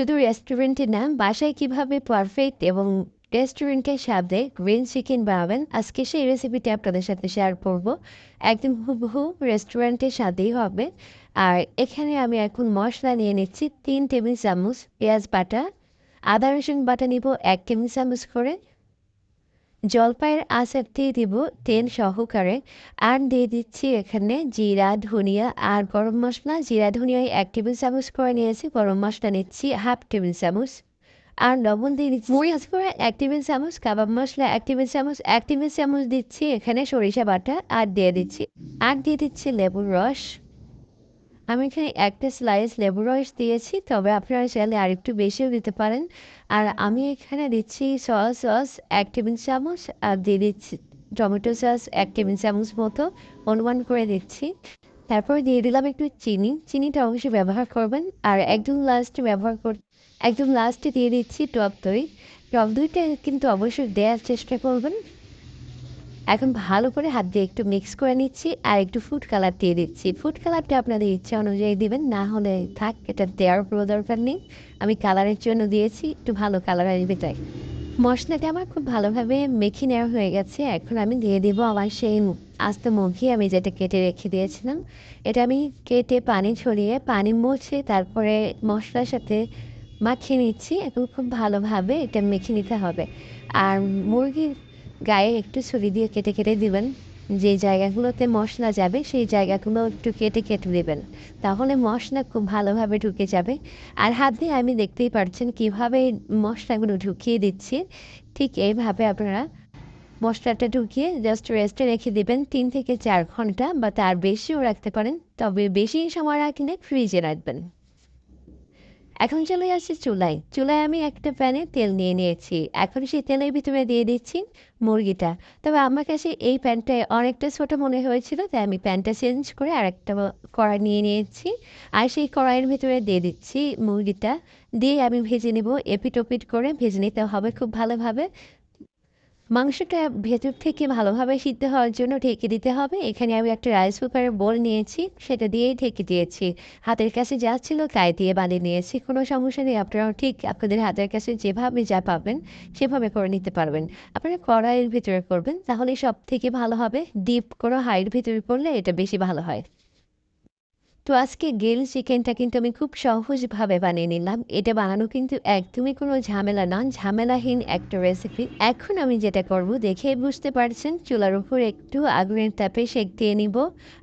শুধু রেস্টুরেন্টে না, বাসায় কীভাবে পারফেক্ট এবং রেস্টুরেন্টের স্বাদে গ্রিন চিকেন বানাবেন, আজকে সেই রেসিপিটি আপনাদের সাথে শেয়ার করব। একদম হুবহু রেস্টুরেন্টের সাথেই হবে। আর এখানে আমি এখন মশলা নিয়ে নিচ্ছি তিন টেবিল চামচ পেঁয়াজ বাটা, আদা রসুন বাটা নিব এক টেবিল চামচ করে জলপাইয়ের আচার দিয়ে দিব তেল সহকারে আর দিয়ে দিচ্ছি এখানে জিরা ধনিয়া আর গরম মশলা। জিরা ধনিয়া এক টেবিল চামচ করে নিয়েছি গরম মশলা নিচ্ছি হাফ টেবিল চামচ। আর লবণ দিয়ে দিচ্ছি মরিচ করে এক টেবিল চামচ কাবাব মশলা এক টেবিল চামচ এক টেবিল চামচ দিচ্ছি এখানে সরিষা বাটা আর দিয়ে দিচ্ছি। আর দিয়ে দিচ্ছি লেবুর রস। আমি এখানে একটা স্লাইস লেবু রস দিয়েছি, তবে আপনারা চাইলে আর একটু বেশিও দিতে পারেন। আর আমি এখানে দিচ্ছি সয়া সস এক টেবিল চামচ, আর দিয়ে দিচ্ছি টমেটো সস এক টেবিল চামচ মতো অনুমান করে দিচ্ছি। তারপর দিয়ে দিলাম একটু চিনি, চিনিটা অবশ্যই ব্যবহার করবেন। আর একদম লাস্টে ব্যবহার কর, একদম লাস্টে দিয়ে দিচ্ছি টক দই। টক দইটা কিন্তু অবশ্যই দেওয়ার চেষ্টা করবেন। এখন ভালো করে হাত দিয়ে একটু মিক্স করে নিচ্ছি আর একটু ফুড কালার দিয়ে দিচ্ছি। ফুড কালারটা আপনাদের ইচ্ছা অনুযায়ী দিবেন, না হলে থাক, এটা দেওয়ার কোনো দরকার নেই। আমি কালারের জন্য দিয়েছি, একটু ভালো কালার আসবে তাই। মশলাটা আমার খুব ভালোভাবে মেখে নেওয়া হয়ে গেছে, এখন আমি দিয়ে দিব আমার সেই আস্তে মুখি আমি যেটা কেটে রেখে দিয়েছিলাম। এটা আমি কেটে পানি ছড়িয়ে, পানি মুছে তারপরে মশলার সাথে মাখিয়ে নিচ্ছি। এখন খুব ভালোভাবে এটা মেখে নিতে হবে। আর মুরগির গায়ে একটু ছুরি দিয়ে কেটে কেটে দিবেন। যে জায়গাগুলোতে মশলা যাবে, সেই জায়গাগুলো একটু কেটে কেটে দেবেন। তাহলে মশলা খুব ভালোভাবে ঢুকে যাবে। আর হাত দিয়ে আমি দেখতেই পারছেন কীভাবে মশলাগুলো ঢুকিয়ে দিচ্ছি। ঠিক এইভাবে আপনারা মশলাটা ঢুকিয়ে জাস্ট রেস্টে রেখে দেবেন তিন থেকে চার ঘণ্টা বা তার বেশিও রাখতে পারেন। তবে বেশি সময় রাখলে ফ্রিজে রাখবেন। এখন চলে আসছি চুলাই চুলায় আমি একটা প্যানে তেল নিয়ে নিয়েছি। এখন সেই তেলের ভিতরে দিয়ে দিচ্ছি মুরগিটা। তবে আমার কাছে এই প্যানটায় অনেকটা ছোট মনে হয়েছিল, তাই আমি প্যানটা চেঞ্জ করে আরেকটা কড়াই নিয়ে নিয়েছি। আর সেই কড়াইয়ের ভিতরে দিয়ে দিচ্ছি মুরগিটা। দিয়ে আমি ভেজে নেব, এপিট ওপিট করে ভেজে নিতে হবে খুব ভালোভাবে। মাংসটা ভেতর থেকে ভালোভাবে সিদ্ধ হওয়ার জন্য ঢেকে দিতে হবে। এখানে আমি একটা রাইস কুকারের বোল নিয়েছি, সেটা দিয়েই ঢেকে দিয়েছি। হাতের কাছে যা ছিল তাই দিয়ে বানিয়ে নিয়েছি, কোনো সমস্যা নেই। আপনারাও ঠিক আপনাদের হাতের কাছে যেভাবে যা পাবেন, সেভাবে করে নিতে পারবেন। আপনারা কড়াইয়ের ভিতরে করবেন তাহলে সব থেকে ভালো হবে। ডিপ কোনো হাইয়ের ভিতরে করলে এটা বেশি ভালো হয়। তো আজকে গেল চিকেনটা কিন্তু আমি খুব সহজভাবে বানিয়ে নিলাম। এটা বানানো কিন্তু একদমই কোনো ঝামেলা না, ঝামেলাহীন একটা রেসিপি এখন আমি যেটা করব, দেখে বুঝতে পারছেন, চুলার উপর একটু আগুনের তাপে সেক দিয়ে নিব।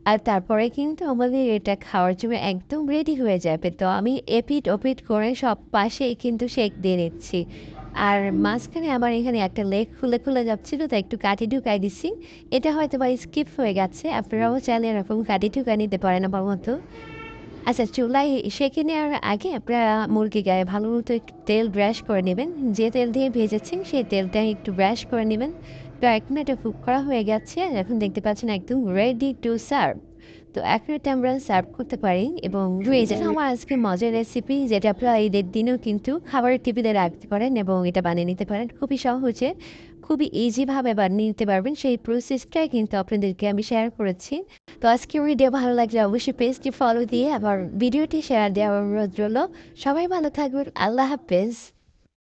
আর তারপরে কিন্তু আমাদের এটা খাওয়ার জন্য একদম রেডি হয়ে যাবে। তো আমি এপিট ওপিট করে সব পাশেই কিন্তু সেক দিয়ে নিচ্ছি। আর মাঝখানে আমার এখানে একটা লেগ খুলে খুলে যাচ্ছিল, তাই একটু কাটি ঢুকাই দিচ্ছি এটা হয়তো বা স্কিপ হয়ে গেছে, আপনারাও চাইলে এরকম কাটি ঢুকাই নিতে পারেন আমার মতো। আচ্ছা চুলাই সেঁকে নেওয়ার আগে আপনারা মুরগি গায়ে ভালো মতো তেল ব্রাশ করে নেবেন। যে তেল দিয়ে ভেজেছেন, সেই তেলটা একটু ব্রাশ করে নেবেন। তো এখন এটা কুক করা হয়ে গেছে এখন দেখতে পাচ্ছেন একদম রেডি টু সার্ভ তো এখন এটা আমরা সার্ভ করতে পারি এবং রয়েছে আমার আজকে মজার রেসিপি যেটা আপনারা ঈদের দিনেও কিন্তু খাবারের টিভিতে রাখতে পারেন এবং এটা বানিয়ে নিতে পারেন। খুবই সহজে খুবই ইজিভাবে বানিয়ে নিতে পারবেন। সেই প্রসেসটাই কিন্তু আপনাদেরকে আমি শেয়ার করেছি। তো আজকে ভিডিও ভালো লাগলে অবশ্যই পেজটি ফলো দিয়ে আবার ভিডিওটি শেয়ার দেওয়ার অনুরোধ রইল। সবাই ভালো থাকবেন। আল্লাহ হাফেজ।